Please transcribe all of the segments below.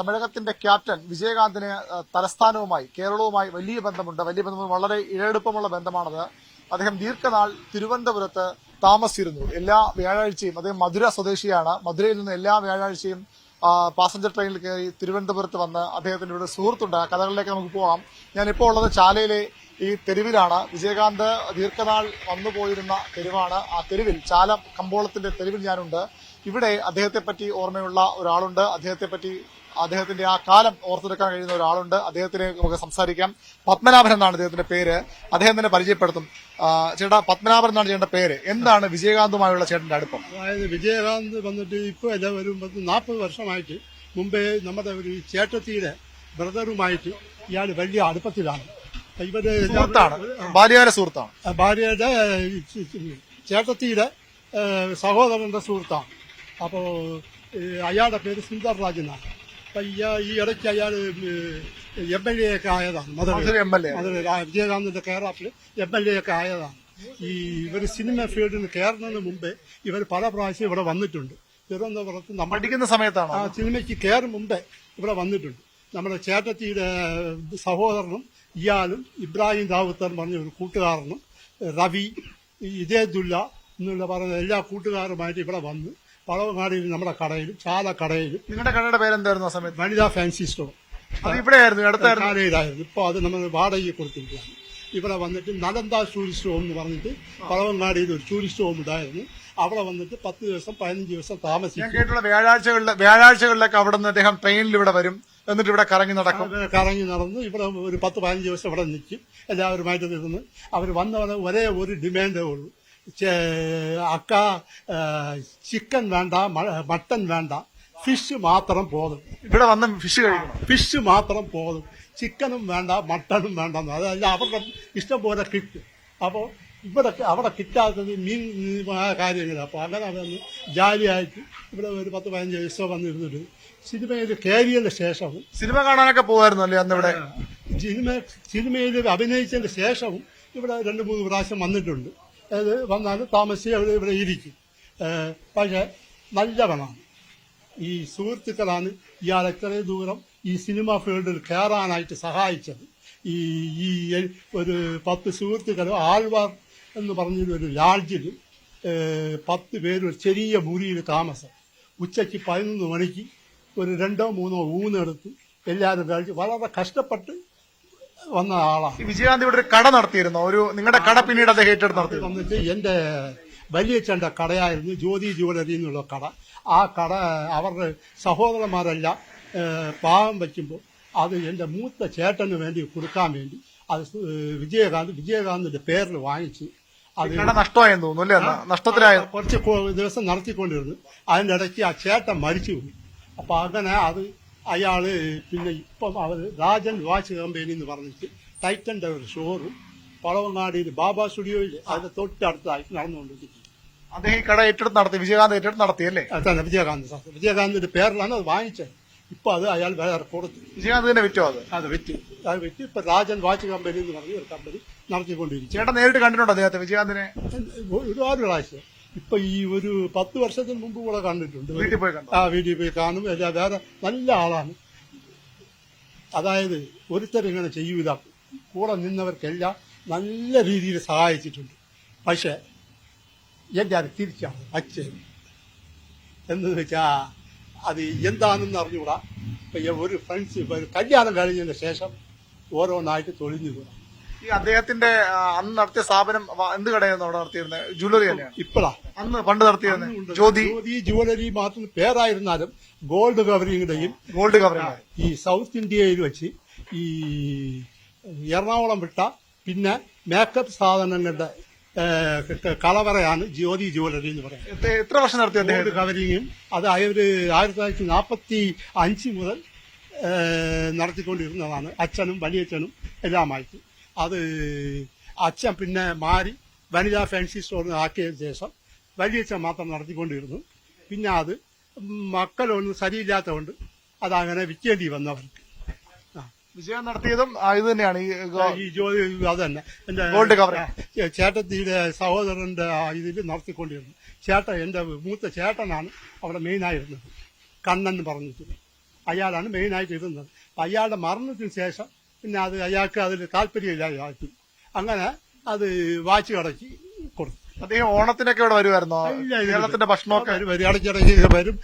തമിഴകത്തിന്റെ captain വിജയകാന്തിന് തലസ്ഥാനവുമായി കേരളവുമായി വലിയ ബന്ധമുണ്ട്. വലിയ ബന്ധം വളരെ ഇഴയെടുപ്പമുള്ള ബന്ധമാണത്. അദ്ദേഹം ദീർഘനാൾ തിരുവനന്തപുരത്ത് താമസിച്ചിരുന്നു. എല്ലാ വ്യാഴാഴ്ചയും അദ്ദേഹം മധുര സ്വദേശിയാണ്. മധുരയിൽ നിന്ന് എല്ലാ വ്യാഴാഴ്ചയും പാസഞ്ചർ ട്രെയിനിൽ കയറി തിരുവനന്തപുരത്ത് വന്ന് അദ്ദേഹത്തിന്റെ ഇവിടെ സുഹൃത്തുണ്ട്. കഥകളിലേക്ക് നമുക്ക് പോകാം ഞാനിപ്പോൾ ഉള്ളത് ചാലയിലെ ഈ തെരുവിലാണ്. വിജയകാന്ത് ദീർഘനാൾ വന്നു പോയിരുന്ന തെരുവാണ്. ആ തെരുവിൽ ചാല കമ്പോളത്തിന്റെ തെരുവിൽ ഞാനുണ്ട്. ഇവിടെ അദ്ദേഹത്തെ പറ്റി ഓർമ്മയുള്ള ഒരാളുണ്ട്. അദ്ദേഹത്തെ പറ്റി അദ്ദേഹത്തിന്റെ ആ കാലം ഓർത്തെടുക്കാൻ കഴിയുന്ന ഒരാളുണ്ട്. അദ്ദേഹത്തിന് നമുക്ക് സംസാരിക്കാം. പത്മനാഭൻ എന്നാണ് അദ്ദേഹത്തിന്റെ പേര്. അദ്ദേഹം തന്നെ പരിചയപ്പെടുത്തും. ചേട്ടാ പത്മനാഭൻ എന്നാണ് ചേട്ടന്റെ പേര്. എന്താണ് വിജയകാന്തുമായുള്ള ചേട്ടന്റെ അടുപ്പം? അതായത് വിജയകാന്ത് വന്നിട്ട് ഇപ്പോൾ അല്ല ഒരു നാൽപ്പത് വർഷമായിട്ട് മുമ്പേ നമ്മുടെ ഒരു ചേട്ടത്തിയുടെ ബ്രദറുമായിട്ട് ഇയാൾ വലിയ അടുപ്പത്തിലാണ്. ഇവർ സുഹൃത്താണ്. ബാല്യകാല സുഹൃത്താണ്. ഭാര്യയുടെ ചേട്ടത്തിയുടെ സഹോദരന്റെ സുഹൃത്താണ്. അപ്പോൾ അയാളുടെ പേര് സുന്ദർ എന്നാണ്. ഇയാ- ഈ ഇടയ്ക്ക് അയാൾ എം എൽ എ ഒക്കെ ആയതാണ്. Madurai M L A. Madurai വിജയകാന്തിന്റെ കേരളത്തിൽ എം എൽ എ ഒക്കെ ആയതാണ്. ഈ ഇവർ സിനിമ ഫീൽഡിന് കയറുന്നതിന് മുമ്പേ ഇവർ പല പ്രാവശ്യം ഇവിടെ വന്നിട്ടുണ്ട്. തിരുവനന്തപുരത്ത് നമ്മൾ പഠിക്കുന്ന സമയത്താണ്? ആ സിനിമയ്ക്ക് കയറും മുമ്പേ ഇവിടെ വന്നിട്ടുണ്ട്. നമ്മുടെ ചേട്ടത്തിയുടെ സഹോദരനും ഇയാളും ഇബ്രാഹിം ദാവൂത്തർ എന്ന് പറഞ്ഞ ഒരു കൂട്ടുകാരനും റവി ഇതേദുല്ല എന്നുള്ള പറഞ്ഞ എല്ലാ കൂട്ടുകാരുമായിട്ട് ഇവിടെ വന്ന് പളവങ്ങാടിയിൽ നമ്മുടെ കടയിൽ ചാല കടയിൽ നിങ്ങളുടെ കടയുടെ പേരെന്തായിരുന്നു ആ സമയത്ത്? വനിതാ ഫാൻസി സ്റ്റോർ. അത് ഇവിടെയായിരുന്നു അടുത്തായിരുന്നു. ചാലയിലായിരുന്നു ഇപ്പോൾ അത് നമ്മൾ വാടകയ്ക്ക് കൊടുത്തിരിക്കുകയാണ്. ഇവിടെ വന്നിട്ട് നലന്ത ടൂറിസ്റ്റ് ഹോം എന്ന് പറഞ്ഞിട്ട് പഴവങ്ങാടിയിൽ ഒരു ടൂറിസ്റ്റ് ഹോം ഉണ്ടായിരുന്നു. അവിടെ വന്നിട്ട് പത്ത് ദിവസം പതിനഞ്ച് ദിവസം താമസിക്കും. കേട്ടുള്ള വ്യാഴാഴ്ചകളിൽ വ്യാഴാഴ്ചകളിലൊക്കെ അവിടെ നിന്ന് അദ്ദേഹം ട്രെയിനിൽ ഇവിടെ വരും എന്നിട്ട് ഇവിടെ കറങ്ങി നടക്കും. കറങ്ങി നടന്ന് ഇവിടെ ഒരു പത്ത് പതിനഞ്ച് ദിവസം ഇവിടെ നിൽക്കും. എല്ലാവരുമായിട്ട് നിന്ന് അവർ വന്നവരെ ഒരേ ഒരു ഡിമാൻഡേ ഉള്ളൂ. അക്ക ചിക്കൻ വേണ്ട മട്ടൻ വേണ്ട. ഫിഷ് മാത്രം പോതും. ഇവിടെ വന്ന ഫിഷ് കഴിക്കണം. ഫിഷ് മാത്രം പോതും. ചിക്കനും വേണ്ട മട്ടനും വേണ്ട. അതല്ല അവരുടെ ഇഷ്ടം പോലെ കിട്ടും. അപ്പോൾ ഇവിടെ അവിടെ കിട്ടാത്തത് മീൻ ആ കാര്യങ്ങൾ അപ്പോൾ അങ്ങനെ വന്ന് ജാലിയായിട്ട് ഇവിടെ ഒരു പത്ത് പതിനഞ്ച് ദിവസം വന്നിരുന്നിട്ട് സിനിമയിൽ കയറിയതിന് ശേഷവും സിനിമ കാണാനൊക്കെ പോകുമായിരുന്നു അല്ലേ അന്ന് ഇവിടെ? സിനിമ സിനിമയിൽ അഭിനയിച്ചതിന് ശേഷവും ഇവിടെ രണ്ട് മൂന്ന് പ്രാവശ്യം വന്നിട്ടുണ്ട്. വന്നാൽ താമസിച്ച് അവിടെ ഇവിടെ ഇരിക്കും. പക്ഷേ നല്ലവനാണ്. ഈ സുഹൃത്തുക്കളാണ് ഇയാൾ എത്രയും ദൂരം ഈ സിനിമ ഫീൽഡിൽ കയറാനായിട്ട് സഹായിച്ചത്. ഈ ഈ ഒരു പത്ത് സുഹൃത്തുക്കൾ ആൾവാർ എന്ന് പറഞ്ഞൊരു ലാഡ്ജിൽ പത്ത് പേര് ചെറിയ മുറിയിൽ താമസം. ഉച്ചയ്ക്ക് പതിനൊന്ന് മണിക്ക് ഒരു രണ്ടോ മൂന്നോ ഊന്നെടുത്ത് എല്ലാവരും കഴിച്ച് വളരെ കഷ്ടപ്പെട്ട് വന്ന ആളാണ് വിജയകാന്ത് ഇവിടെ ഒരു കട നടത്തിയിരുന്നു. ഒരു നിങ്ങളുടെ കട പിന്നീട് അദ്ദേഹം ഏറ്റെടുത്ത് നടത്തി വന്നിട്ട് എന്റെ വലിയച്ഛന്റെ കടയായിരുന്നു ജ്യോതി ജുവലറി എന്നുള്ള കട. ആ കട അവരുടെ സഹോദരന്മാരെല്ലാം പാവം വയ്ക്കുമ്പോൾ അത് എന്റെ മൂത്ത ചേട്ടന് വേണ്ടി കൊടുക്കാൻ വേണ്ടി അത് വിജയകാന്ത് വിജയകാന്തിന്റെ പേരിൽ വാങ്ങിച്ച് അത് നഷ്ടമായെന്ന് തോന്നുന്നു അല്ലേ? അന്ന് കുറച്ച് ദിവസം നടത്തിക്കൊണ്ടിരുന്നു. അതിന്റെ ഇടയ്ക്ക് ആ ചേട്ടൻ മരിച്ചു അപ്പൊ അങ്ങനെ അത് അയാൾ പിന്നെ ഇപ്പം അവർ രാജൻ വാച്ച് കമ്പനി എന്ന് പറഞ്ഞിട്ട് ടൈറ്റന്റെ ഒരു ഷോറും പളവങ്ങാടിയിൽ ബാബ സ്റ്റുഡിയോയിൽ അതിന്റെ തൊട്ടടുത്തായിട്ട് നടന്നുകൊണ്ടിരിക്കും അദ്ദേഹം ഈ കട ഏറ്റെടുത്ത് നടത്തി വിജയകാന്ത് ഏറ്റെടുത്ത് നടത്തി അല്ലേ? അതാണ് വിജയകാന്ത് സാർ. വിജയകാന്തിന്റെ പേരിലാണ് അത് വാങ്ങിച്ചത്. ഇപ്പൊ അത് അയാൾ വേറെ കൊടുത്തു. വിജയകാന്ത് തന്നെ വിറ്റോ അത്? അത് വിറ്റ്. അത് വിറ്റ്. ഇപ്പൊ രാജൻ വാച്ച് കമ്പനി എന്ന് പറഞ്ഞ ഒരു കമ്പനി നടത്തിക്കൊണ്ടിരിക്കും ചേട്ടൻ നേരിട്ട് കണ്ടിട്ടുണ്ടോ അദ്ദേഹത്തെ വിജയകാന്തിനെ? ഒരുപാട് പ്രാവശ്യം. ഇപ്പൊ ഈ ഒരു പത്ത് വർഷത്തിന് മുമ്പ് കൂടെ കണ്ടിട്ടുണ്ട്. വീട്ടിൽ പോയി കണ്ടോ? ആ വീട്ടിൽ പോയി കാണും. അല്ല വേറെ നല്ല ആളാണ്. അതായത് ഒരുത്തരിങ്ങനെ ചെയ്യൂല കൂടെ നിന്നവർക്കെല്ലാം നല്ല രീതിയിൽ സഹായിച്ചിട്ടുണ്ട്. പക്ഷെ എന്റെ അത് തിരിച്ചാണ്. അച്ഛൻ എന്ന് വെച്ചാ അത് എന്താണെന്ന് അറിഞ്ഞുകൂടാ. ഇപ്പൊ ഈ ഒരു ഫ്രണ്ട്സ് ഇപ്പൊ ഒരു കല്യാണം കഴിഞ്ഞതിന് ശേഷം ഓരോന്നായിട്ട് തൊഴിഞ്ഞു കൂടാ ഈ അദ്ദേഹത്തിന്റെ അന്ന് നടത്തിയ സ്ഥാപനം എന്ത് കടയായിരുന്നു അവിടെ നടത്തിയിരുന്നത് ജ്വല്ലറി തന്നെയാണ് ഇപ്പോഴാണ് അന്ന് പണ്ട് നടത്തിയിരുന്നത് ജ്യോതി? ജ്യോതി ജുവലറി മാത്രം പേരായിരുന്നാലും ഗോൾഡ് കവറിയുടെയും ഗോൾഡ് കവറിംഗ് ഈ സൗത്ത് ഇന്ത്യയിൽ വെച്ച് ഈ എറണാകുളം വിട്ട പിന്നെ മേക്കപ്പ് സാധനങ്ങളുടെ കളവറയാണ് കലവറയാണ് ജ്യോതി ജ്വല്ലറി എന്ന് പറയുന്നത്. എത്ര- വർഷം നടത്തി അദ്ദേഹത്തിന്റെ ഗോൾഡ് കവറിങ്ങും അത് ഒരു ആയിരത്തി തൊള്ളായിരത്തി നാൽപ്പത്തി അഞ്ച് മുതൽ നടത്തിക്കൊണ്ടിരുന്നതാണ്. അച്ഛനും വലിയച്ഛനും എല്ലാമായിട്ട്. അത് അച്ഛൻ പിന്നെ മാറി വനിതാ ഫാൻസി സ്റ്റോറിന് ആക്കിയ ശേഷം വലിയച്ഛൻ മാത്രം നടത്തിക്കൊണ്ടിരുന്നു. പിന്നെ അത് മക്കളൊന്നും ശരിയില്ലാത്തതുകൊണ്ട് അതങ്ങനെ വിൽക്കേണ്ടി വന്നു അവർക്ക്. വിജയം നടത്തിയതും ഇത് തന്നെയാണ്. ഈ ജോലി അത് തന്നെ എന്റെ ഗോൾഡ് കവർ. ചേട്ടത്തിയുടെ സഹോദരന്റെ ഇതിൽ നടത്തിക്കൊണ്ടിരുന്നു. ചേട്ടൻ എന്റെ മൂത്ത ചേട്ടനാണ് അവിടെ മെയിനായിരുന്നത്. കണ്ണെന്ന് പറഞ്ഞിട്ട്. അയാളാണ് മെയിനായിട്ട് ഇരുന്നത് അയാളുടെ മരണത്തിന് ശേഷം പിന്നെ അത് അയാൾക്ക് അതിൽ താല്പര്യമില്ലാതാക്കി അങ്ങനെ അത് വാച്ച് കടക്കി കൊടുത്തു. അദ്ദേഹം ഓണത്തിനൊക്കെ ഇവിടെ വരുമായിരുന്നോ. കേരളത്തിന്റെ ഭക്ഷണമൊക്കെ? വരും ഇടയ്ക്കിടയ്ക്ക് വരും.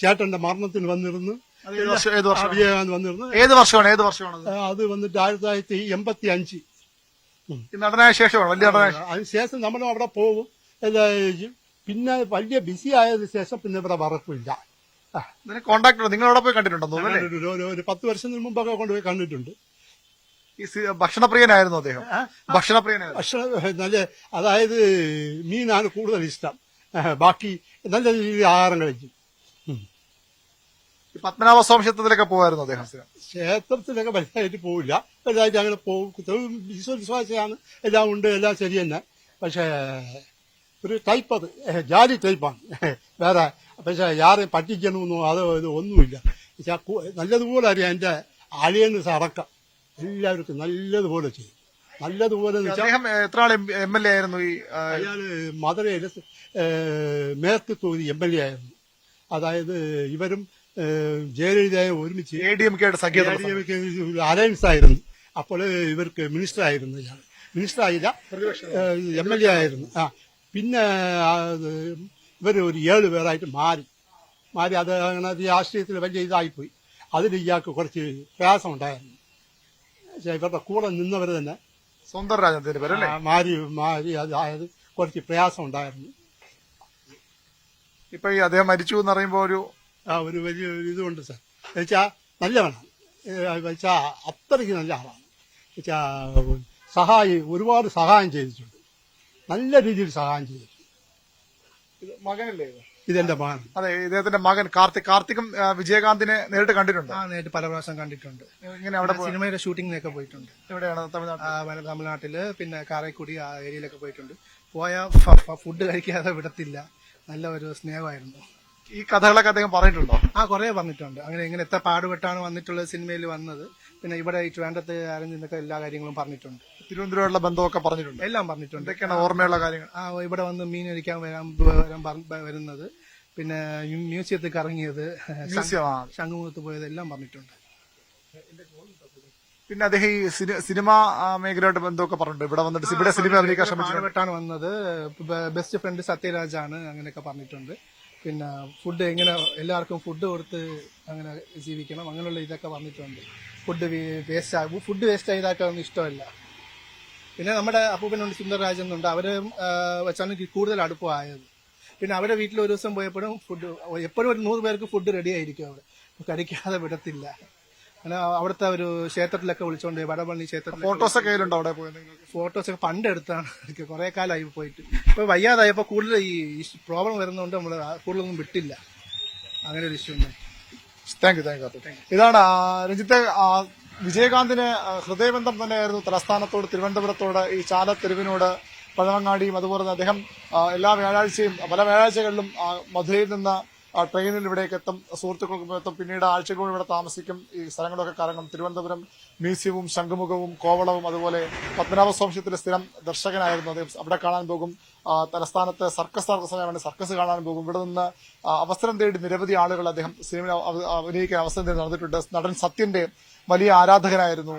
ചേട്ടന്റെ മരണത്തിന് വന്നിരുന്നു. വിജയകാന്ത് വന്നിരുന്നു. ഏത് വർഷമാണ്? ഏത് വർഷമാണ് അത്? വന്നിട്ട് ആയിരത്തി തൊള്ളായിരത്തി എൺപത്തി അഞ്ച്. നടനായ ശേഷമാണ് വലിയ അതിനുശേഷം നമ്മൾ അവിടെ പോകും. പിന്നെ വലിയ ബിസി ആയതിനു ശേഷം പിന്നെ ഇവിടെ വറക്കില്ല കോണ്ടാക്ട് നിങ്ങൾ അവിടെ പോയി കണ്ടിട്ടുണ്ടോ തോന്നുന്നു അല്ലേ? ഒരു- ഒരു- ഒരു പത്ത് വർഷത്തിന് മുമ്പൊക്കെ കൊണ്ടുപോയി കണ്ടിട്ടുണ്ട്. ഈ സി- ഭക്ഷണപ്രിയനായിരുന്നു അദ്ദേഹം. ഭക്ഷണപ്രിയനായിരുന്നു. ഭക്ഷണ നല്ല അതായത് മീനാണ് കൂടുതൽ ഇഷ്ടം. ബാക്കി നല്ല രീതിയിൽ ആഹാരം കഴിക്കും. ഉം. ഈ പത്മനാഭ സ്വാമി ക്ഷേത്രത്തിലൊക്കെ പോകായിരുന്നു അദ്ദേഹം സ്ഥിരം. ക്ഷേത്രത്തിലൊക്കെ വലുതായിട്ട് പോവില്ല. വലുതായിട്ട് അങ്ങനെ പോകും. വിശ്വവിശ്വാസിയാണ്. എല്ലാം ഉണ്ട് എല്ലാം ശരി തന്നെ. പക്ഷേ ഒരു ടൈപ്പ് അത്. ഏഹ്, ജാതി ടൈപ്പാണ് വേറെ പക്ഷേ യാരെയും പറ്റിക്കണമെന്നോ അതോ ഇത് ഒന്നുമില്ല. നല്ലതുപോലെ അറിയാം എന്റെ അളിയന് സറക്ക എല്ലാവർക്കും നല്ലതുപോലെ ചെയ്യും. നല്ലതുപോലെ എത്ര ആൾ എം എൽ എ ആയിരുന്നു ഈ അയാൾ മധുരയിൽ മേർക്ക് തോന്നി എം എൽ എ ആയിരുന്നു. അതായത് ഇവരും ജയലളിതയെ ഒരുമിച്ച് A D M K alliance ആയിരുന്നു അപ്പോൾ ഇവർക്ക് മിനിസ്റ്റർ ആയിരുന്നു ഇയാൾ മിനിസ്റ്റർ ആയില്ല എം എൽ എ ആയിരുന്നു. ആ പിന്നെ ഇവർ ഒരു ഏഴ് പേരായിട്ട് മാറി. മാറി അത് അങ്ങനെ ഈ രാഷ്ട്രീയത്തിൽ വലിയ ഇതായിപ്പോയി. അതിൽ ഇയാൾക്ക് കുറച്ച് പ്രയാസം ഉണ്ടായിരുന്നു പക്ഷേ ഇവരുടെ കൂടെ നിന്നവർ തന്നെ സ്വന്തം രാജ്യത്തിന്റെ പേര് മാരി മാരി മാറി മാറി അതായത് കുറച്ച് പ്രയാസം ഉണ്ടായിരുന്നു ഇപ്പൊ ഈ അദ്ദേഹം മരിച്ചു എന്ന് പറയുമ്പോൾ ഒരു ആ ഒരു വലിയ ഇതുണ്ട് സാർ. വെച്ചാൽ നല്ലവനാണ്. വെച്ചാൽ അത്രയ്ക്ക് നല്ല ആളാണ്. വെച്ചാൽ സഹായി ഒരുപാട് സഹായം ചെയ്തിട്ടുണ്ട്. നല്ല രീതിയിൽ സഹായം ചെയ്തിട്ടുണ്ട്. മകനല്ലേ ഇത്? ഇതെന്റെ മകൻ. അതെ ഇദ്ദേഹത്തിന്റെ മകൻ കാർത്തിക് കാർത്തികും വിജയകാന്തിനെ നേരിട്ട് കണ്ടിട്ടുണ്ട്? ആ നേരിട്ട് പല പ്രാവശ്യം കണ്ടിട്ടുണ്ട്. ഇങ്ങനെ അവിടെ സിനിമയിലെ സിനിമയുടെ ഷൂട്ടിങ്ങിനൊക്കെ പോയിട്ടുണ്ട്. എവിടെയാണ്? തമിഴ്നാട്ടിൽ? തമിഴ്നാട്ടിൽ പിന്നെ കാരക്കുടി ആ ഏരിയയിലൊക്കെ പോയിട്ടുണ്ട്. പോയ ഫുഡ് കഴിക്കാതെ വിടത്തില്ല. നല്ല ഒരു സ്നേഹമായിരുന്നു. ഈ കഥകളൊക്കെ അദ്ദേഹം പറഞ്ഞിട്ടുണ്ടോ? ആ കുറെ പറഞ്ഞിട്ടുണ്ട്. അങ്ങനെ ഇങ്ങനെ എത്ര പാടുപെട്ടാണ് വന്നിട്ടുള്ളത് സിനിമയിൽ വന്നത്. പിന്നെ ഇവിടെ ഈ ട്രിവാൻഡത്ത് ആരും നിന്നൊക്കെ എല്ലാ കാര്യങ്ങളും പറഞ്ഞിട്ടുണ്ട്. തിരുവനന്തപുരമുള്ള ബന്ധമൊക്കെ പറഞ്ഞിട്ടുണ്ട്. എല്ലാം പറഞ്ഞിട്ടുണ്ട്. എന്തൊക്കെയാണ് ഓർമ്മയുള്ള കാര്യങ്ങൾ? ആ ഇവിടെ വന്ന് മീൻ അടിക്കാൻ വരാൻ വരാൻ വരുന്നത്. പിന്നെ മ്യൂസിയത്തിൽ കറങ്ങിയത്. ശംഖുമുഖത്ത് പോയത് എല്ലാം പറഞ്ഞിട്ടുണ്ട്. പിന്നെ അദ്ദേഹം ഈ സിനിമ മേഖലയായിട്ട് ബന്ധമൊക്കെ പറഞ്ഞിട്ടുണ്ട്. ഇവിടെ വന്നിട്ട് ഇവിടെ സിനിമ അഭിനയിക്കാൻ വന്നത്. ബെസ്റ്റ് ഫ്രണ്ട് സത്യരാജാണ് അങ്ങനെയൊക്കെ പറഞ്ഞിട്ടുണ്ട്. പിന്നെ ഫുഡ് എങ്ങനെ എല്ലാവർക്കും ഫുഡ് കൊടുത്ത് അങ്ങനെ ജീവിക്കണം അങ്ങനെയുള്ള ഇതൊക്കെ പറഞ്ഞിട്ടുണ്ട്. ഫുഡ് വേസ്റ്റ് ആകും. ഫുഡ് വേസ്റ്റ് ആയതാക്കൊന്നും ഇഷ്ടമല്ല. പിന്നെ നമ്മുടെ അപ്പൂപ്പനുണ്ട് സുന്ദരരാജൻ എന്നുണ്ട് അവർ വെച്ചാണ് കൂടുതൽ അടുപ്പമായത്. പിന്നെ അവരുടെ വീട്ടിൽ ഒരു ദിവസം പോയപ്പോഴും ഫുഡ് എപ്പോഴും ഒരു നൂറ് പേർക്ക് ഫുഡ് റെഡി ആയിരിക്കും അവിടെ. കഴിക്കാതെ വിടത്തില്ല. അങ്ങനെ അവിടുത്തെ ഒരു ക്ഷേത്രത്തിലൊക്കെ വിളിച്ചോണ്ട് വടപള്ളി ക്ഷേത്രത്തിൽ ഫോട്ടോസ് ഒക്കെ കയ്യിലുണ്ടോ അവിടെ പോയത് ഫോട്ടോസ് ഒക്കെ പണ്ട് എടുത്താണ്. എനിക്ക് കുറെ കാലമായി പോയിട്ട്. ഇപ്പൊ വയ്യാതായപ്പോ കൂടുതൽ ഈ പ്രോബ്ലം വരുന്നതുകൊണ്ട് നമ്മൾ കൂടുതലൊന്നും വിട്ടില്ല. അങ്ങനെ ഒരു ഇഷ്യൂ ഉണ്ട്. താങ്ക് യു താങ്ക് യു ഇതാണ് രഞ്ജിത്തെ വിജയകാന്തിന് ഹൃദയബന്ധം തന്നെയായിരുന്നു തലസ്ഥാനത്തോട് തിരുവനന്തപുരത്തോട് ഈ ചാല തെരുവിനോട് പഴവങ്ങാടിയും അതുപോലെ തന്നെ അദ്ദേഹം എല്ലാ വ്യാഴാഴ്ചയും പല വ്യാഴാഴ്ചകളിലും മധുരയിൽ നിന്ന് ട്രെയിനിൽ ഇവിടേക്ക് എത്തും സുഹൃത്തുക്കൾക്കും എത്തും പിന്നീട് ആഴ്ചകളും ഇവിടെ താമസിക്കും ഈ സ്ഥലങ്ങളൊക്കെ കറങ്ങും. തിരുവനന്തപുരം മ്യൂസിയവും ശംഖുമുഖവും കോവളവും അതുപോലെ പത്മനാഭസ്വാംശത്തിന്റെ സ്ഥിരം ദർശകനായിരുന്നു അദ്ദേഹം. അവിടെ കാണാൻ പോകും. തലസ്ഥാനത്ത് സർക്കസ് നടക്കുന്ന സമയമാണ് സർക്കസ് കാണാൻ പോകും. ഇവിടെ നിന്ന് അവസരം തേടി നിരവധി ആളുകൾ അദ്ദേഹം സിനിമയിൽ അഭിനയിക്കാൻ അവസരം തേടി നടന്നിട്ടുണ്ട്. നടൻ സത്യന്റെ വലിയ ആരാധകനായിരുന്നു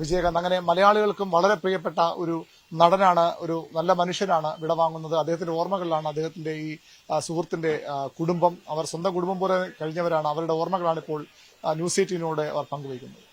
വിജയകാന്ത്. അങ്ങനെ മലയാളികൾക്കും വളരെ പ്രിയപ്പെട്ട ഒരു നടനാണ് ഒരു നല്ല മനുഷ്യനാണ് വിടവാങ്ങുന്നത് അദ്ദേഹത്തിന്റെ ഓർമ്മകളിലാണ് അദ്ദേഹത്തിന്റെ ഈ സുഹൃത്തിന്റെ കുടുംബം. അവർ സ്വന്തം കുടുംബം പോലെ കഴിഞ്ഞവരാണ്. അവരുടെ ഓർമ്മകളാണ് ഇപ്പോൾ ന്യൂസ് എയ്റ്റീനോട് അവർ പങ്കുവയ്ക്കുന്നത്.